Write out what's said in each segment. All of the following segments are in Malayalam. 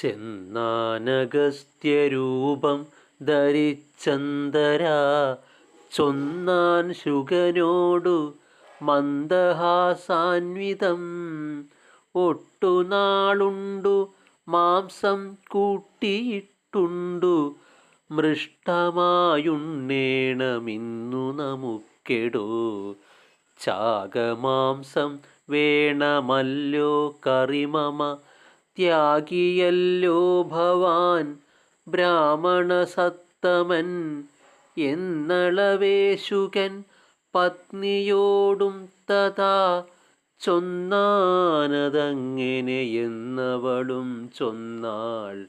ചെന്നാനഗസ്ത്യരൂപം ധരിച്ചന്തരാ. ചൊന്നാൻ ശുഗനോടു മന്ദഹാസാൻവിതം ഒട്ടുനാളുണ്ടു മാംസം കൂട്ടിയിട്ടുണ്ടു. മൃഷ്ടമായുണ്ണേണമിന്നു നമുക്കെടോ. ചാകമാംസം വേണമല്ലോ കറിമമ. ത്യാഗിയല്ലോ ഭവാൻ ബ്രാഹ്മണസത്തമൻ. എന്നളവേശുകൻ പത്നിയോടും തഥാ ചൊന്നാനതങ്ങനെയെന്നവളും ചൊന്നാൾ.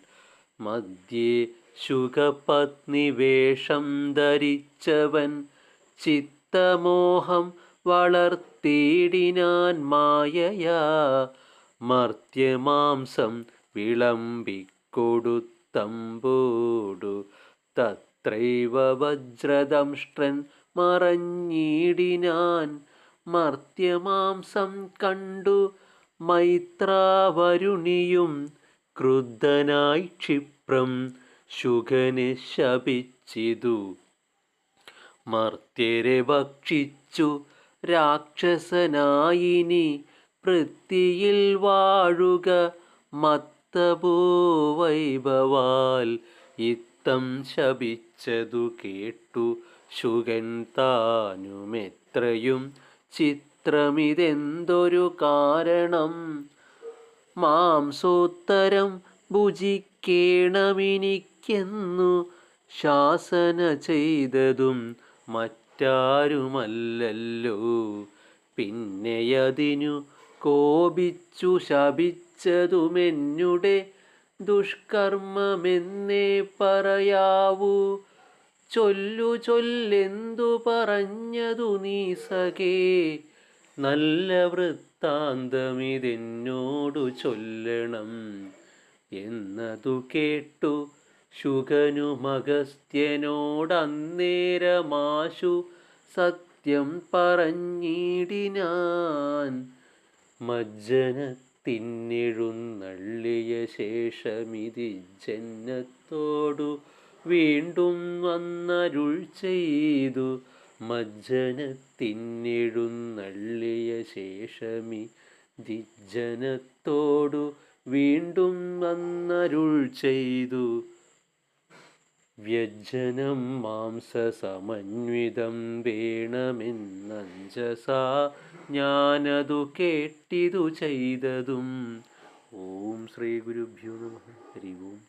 മധ്യേ ശുഖപത്നി വേഷം ധരിച്ചവൻ ചിത്തമോഹം വളർത്തിയിടിനാൻ മായയാ. മർത്യമാംസം വിളമ്പിക്കൊടുത്തമ്പോടു. തത്രൈവ വജ്രദംഷ്ട്രൻ മറഞ്ഞിടിനാൻ. മർത്യമാംസം കണ്ടു മൈത്രാവരുണിയും ക്രുദ്ധനായി ക്ഷിപ്രം ശുഖനെ ശപിച്ചിതു. മർത്യരെ ഭക്ഷിച്ചു രാക്ഷസനായിനി പൃഥ്വിയിൽ വാഴുക മത്തപൂവൈഭവാൽ ഇത്തം ശപിച്ചതു കേട്ടു ശുഗൻ താനുമെത്രയും ചിത്രമിതെന്തൊരു കാരണം. മാംസോത്തരം ഭുജിക്കേണമിനിക്കെന്നു ശാസന ചെയ്തതും മറ്റാരുമല്ലല്ലോ. പിന്നെയതിനു കോപിച്ചു ശപിച്ചതുമെന്നുടെ ദുഷ്കർമ്മമെന്നേ പറയാവൂ. ചൊല്ലു ചൊല്ലെന്തു പറഞ്ഞതു നീ സഖേ. നല്ല വൃത്താന്തമിതെന്നോടു ചൊല്ലണം എന്നതു കേട്ടു ശുഗനുമഗസ്ത്യനോടന്നേരമാശു സത്യം പറഞ്ഞിടിനാൻ മജ്ജനത്തിനെഴുന്നള്ളിയ ശേഷമിതി ജന്നത്തോടു വീണ്ടും വന്നരുൾ ചെയ്തു. മജ്ജനത്തിനെഴുന്നള്ളിയ ശേഷമി ദിജ്ജനത്തോടു വീണ്ടും വന്നരുൾ ചെയ്തു. വ്യജ്ജനം മാംസസമന്വിതം വേണമെന്നഞ്ചസാ ഞാനതു കേട്ടിതു ചെയ്തതും. ഓം ശ്രീ ഗുരുഭ്യോ നമ. ഹരി ഓം.